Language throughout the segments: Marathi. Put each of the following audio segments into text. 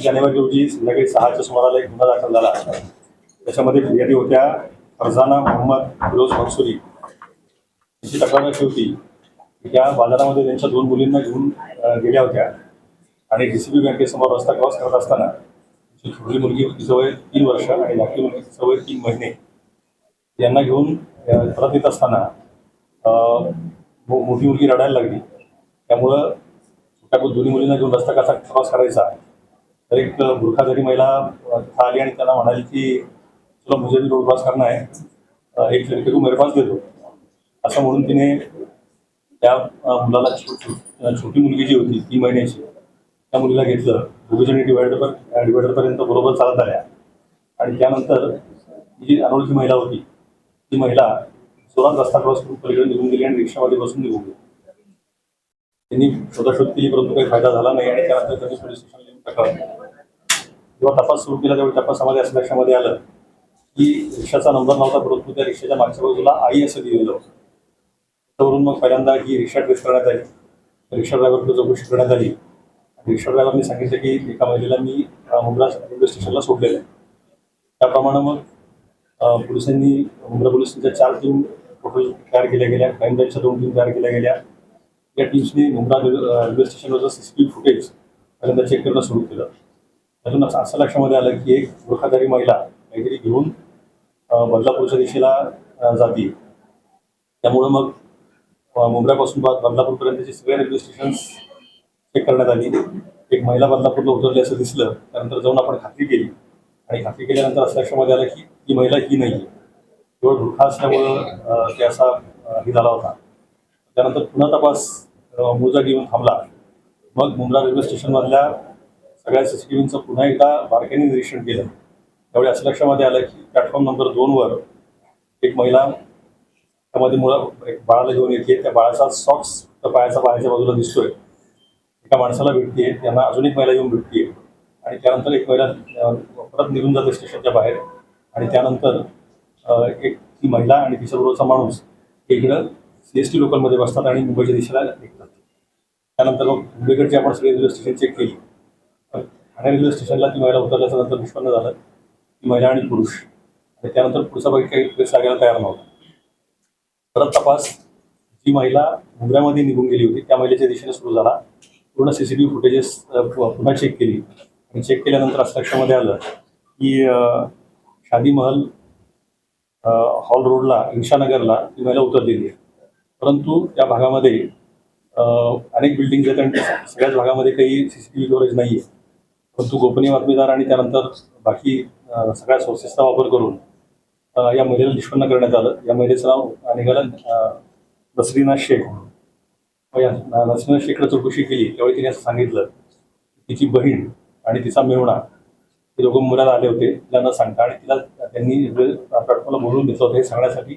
जानेवारी रोजी संध्याकाळी सहाच्या सुमाराला एक गुन्हा दाखल झाला. त्याच्यामध्ये फिर्यादी होत्या फरजाना मोहम्मद फिरोज मनसुरी यांची तक्रार अशी होती त्या बाजारामध्ये त्यांच्या दोन मुलींना घेऊन गेल्या होत्या. आणि डी सी बी बँकेसमोर रस्ता क्रॉस करत असताना जी छोटी मुलगी तिचं वय तीन वर्ष आणि धाकटी मुलगी तिचं वय तीन महिने. यांना घेऊन परत येत असताना मो- मोठी मुलगी रडायला लागली. त्यामुळं छोट्या दोन्ही मुलींना घेऊन रस्ता कसा क्रॉस करायचा तर एक बुरखाधारी महिला आली आणि त्याला म्हणाली की तुला मुझे भी रोड आहे करना है एक लड़के को मेरे पास देतो असं म्हणून तिने त्या मुलाला छोटी मुलगी जी होती तीन महिन्याची त्या मुलीला घेतलं. दोघीजणी डिवायडर डिवायडरपर्यंत बरोबर चालत आल्या. आणि त्यानंतर जी अनोळखी महिला होती ती महिला जोरात रस्ता क्रॉस करून पलीकडे निघून गेली आणि रिक्षामध्ये बसून निघून गेली. त्यांनी शोधाशोध केली परंतु काही फायदा झाला नाही आणि त्यानंतर त्यांनी पोलीस स्टेशनला येऊन तक्रार केली. जेव्हा तपास सुरू केला त्यावेळी तपासामध्ये असं लक्षामध्ये आलं की रिक्षाचा नंबर नव्हता परंतु त्या रिक्षाच्या मागच्या बाजूला आई असं लिहिलेलं होतं. त्यावरून मग पहिल्यांदा ही रिक्षा ट्रेस करण्यात आली. रिक्षा ड्रायव्हरकडे चौकशी करण्यात आली. रिक्षा ड्रायव्हरने सांगितलं की एका महिलेला मी अं, मुंब्रा रेल्वे स्टेशनला सोडलेलं आहे. त्याप्रमाणे मग पोलिसांनी मुंब्रा पोलिसांच्या चार टीम टोटल तयार केल्या गेल्या. क्राईम ब्रँचच्या दोन टीम तयार केल्या गेल्या. या टीम्सने Mumbra railway railway स्टेशनवरचं C C T V footage पहिल्यांदा चेक करणं सुरू केलं. त्यातून असं असं लक्षामध्ये आलं की एक बुरखाधारी महिला काहीतरी घेऊन बदलापूरच्या दिशेला जाते. त्यामुळं मग मुंबईपासून बा- बदलापूरपर्यंतचे सगळे रेल्वे स्टेशन्स चेक करण्यात आली. एक महिला बदलापूरला उतरली असं दिसलं त्यानंतर जाऊन आपण खात्री केली. आणि खात्री केल्यानंतर असं लक्षामध्ये आलं की ही महिला ही नाही आहे केवळ बुरखा असल्यामुळं ते असा हे झाला होता. त्यानंतर पुन्हा तपास अं, मूळ जागी येऊन थांबला. मग मुंब्रा रेल्वे स्टेशनमधल्या सगळ्या सी सी टी व्हीचं पुन्हा एकदा बारकाईने निरीक्षण केलं. त्यावेळी असं लक्षामध्ये आलं की प्लॅटफॉर्म नंबर दोनवर एक महिला त्यामध्ये मुलं एक बाळाला घेऊन येते. त्या बाळाचा सॉक्स पायाचा पायाच्या बाजूला दिसतोय. एका माणसाला भेटते त्यांना अजून एक महिला येऊन भेटते आणि त्यानंतर एक महिला परत निघून जाते स्टेशनच्या बाहेर. आणि त्यानंतर एक ती महिला आणि तिच्याबरोबरचा माणूस इकडं सी एस टी लोकलमध्ये बसतात आणि मुंबईच्या दिशेला निघतात. त्यानंतर मग मुंबईकडची आपण सगळी रेल्वे स्टेशन चेक केली. ठाणे रेल्वे स्टेशनला ती महिला उतरल्याच्या नंतर निष्पन्न झालं. ती महिला आणि पुरुष. आणि त्यानंतर पुढचा बाकी काही ट्रेस लागायला तयार नव्हता परत तपास. जी महिला मुंबऱ्यामध्ये निघून गेली होती त्या महिलेच्या दिशेने सुरू झाला. पूर्ण C C T V footages पुन्हा चेक केली. आणि चेक केल्यानंतर असं लक्षामध्ये आलं की शादी महल हॉल रोडला इंशानगरला ती महिला उतरलेली आहे. परंतु त्या भागामध्ये अनेक बिल्डिंग्स आहेत आणि सगळ्याच भागामध्ये काही C C T V coverage नाही आहे परंतु गोपनीय बातमीदार आणि त्यानंतर बाकी सगळ्या सोर्सेसचा वापर करून या महिलेला निष्पन्न करण्यात आलं. या महिलेचं नाव निघालं अं, नसरीना शेख. या नसरीना शेखला चौकशी केली. त्यावेळी तिने असं सांगितलं तिची बहीण आणि तिचा मेहुणा हे दोघं मुलाला आले होते. तिला न सांगता आणि तिला त्यांनी प्लॅटफॉर्मला बोलवून घेतलं होतं. हे सांगण्यासाठी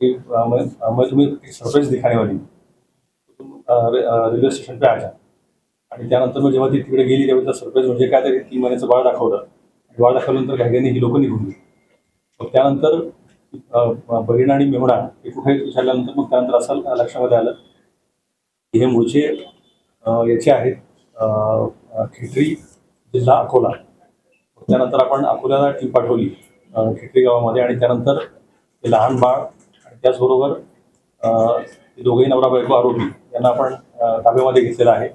की तुम्ही सरप्राईज दिखाने वाली रे- रेल्वे स्टेशन पे आजा. आणि त्यानंतर मग जेव्हा ती तिकडे गेली तेव्हा त्या सरप्राईज म्हणजे काय तरी तीन महिन्याचं बाळ दाखवलं. बाळ दाखवल्यानंतर घाईघाईने ही लोकं निघून गेली. मग त्यानंतर अं, बहीण आणि मेहुणा हे कुठे विचारल्यानंतर मग त्यानंतर असं लक्षामध्ये आलं की हे मूळचे याचे आहेत खेटरी जिल्हा अकोला. त्यानंतर आपण अकोल्याला टीम पाठवली अं, खेटरी गावामध्ये आणि त्यानंतर ते लहान बाळ आणि त्याचबरोबर दोघेही नवरा बायको आरोपी यांना आपण ताब्यामध्ये घेतलेलं आहे.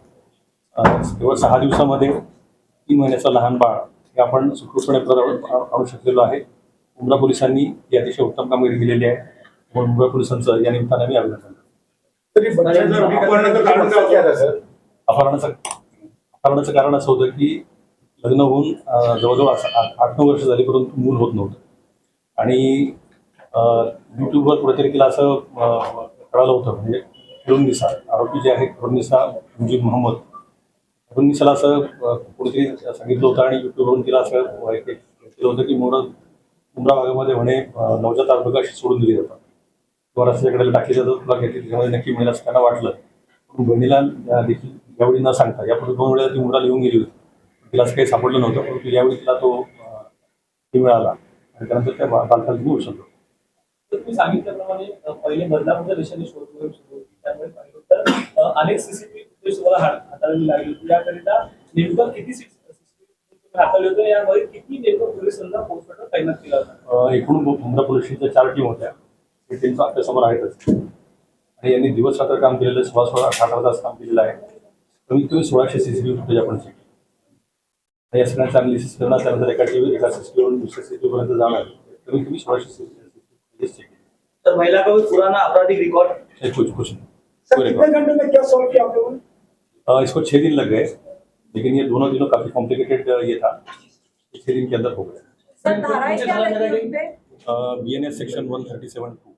केवळ सहा दिवसामध्ये तीन महिन्याचं लहान बाळ हे आपण सुखरूपपणे परत आणू शकलेलो आहे. मुंब्रा पोलिसांनी ही अतिशय उत्तम कामगिरी केलेली आहे. म्हणून मुंब्रा पोलिसांचं या निमित्तानं मी अभिनंदन अपहरणाचं अपहरणाचं कारण असं होतं की लग्न होऊन जवळजवळ असं आठ आठ नऊ वर्ष झाली परंतु मूल होत नव्हतं. आणि यूट्यूबवर कुठेतरी तिला असं कळालं होतं. म्हणजे फिरुन्निसा आरोपी जे आहेत फिरुन्निसा मुजीब मोहम्मद म्हणून मी तिला असं अं, कोणीतरी सांगितलं होतं आणि युट्यूबवरून तिला असं केलं होतं की मोर उमरा भागामध्ये म्हणे नवजात अर्भक अशी सोडून दिली जातात. किंवा रस्त्याकडे टाकली जातात तुला घेतली त्याच्यामध्ये नक्की मिळेल असं त्यांना वाटलं. पण बहिणीला देखील यावेळी न सांगता यापूर्वी दोन वेळा ती उमरा लिहून गेली होती. तिला असं काही सापडलं नव्हतं परंतु यावेळी तिला तो अं, मिळाला आणि त्यानंतर त्या बालकाला तुम्ही उचललो तर तुम्ही सांगितल्याप्रमाणे पहिले बदलापूरच्या दिशेने शोध मोहीम सुरू होती त्यामुळे पाहिलं तर अनेक सीसीटीव्ही तुम्हाला हात- हाताळावी लागली. याकरिता नेमकं किती सीसीटीव्ही हाताळली होती? यामध्ये किती नेमकं पोलिसांना पोस्टमॉर्टम तैनात केला होता? अ, एकूण मुंब्रा पोलीस स्टेशनच्या चार टीम होत्या. हे टीमचं आपल्यासमोर आहेतच. आणि यांनी दिवस रात्र काम केलेलं आहे, सोळा सोळा अठरा अठरा तास काम केलेलं आहे. कमीत कमी सोळाशे C C T V footage आपण चेक केले या सगळ्यांचा अनालिसिस करणार त्यानंतर एका टीव्ही एका सी सी टी वरून दुसऱ्या सी सी टी पर्यंत जाणार कमीत कमी सोळाशे सी सी टी चेक केले सर महिला का पुराना आपराधिक रिकॉर्ड है, कुछ नहीं। घंटे में क्या सॉल्व किया आप लोगों ने? इसको छः दिन लग गए लेकिन ये दोनों दिनों काफ़ी कॉम्प्लिकेटेड ये था। छः दिन के अंदर हो गया B N S section one thirty seven two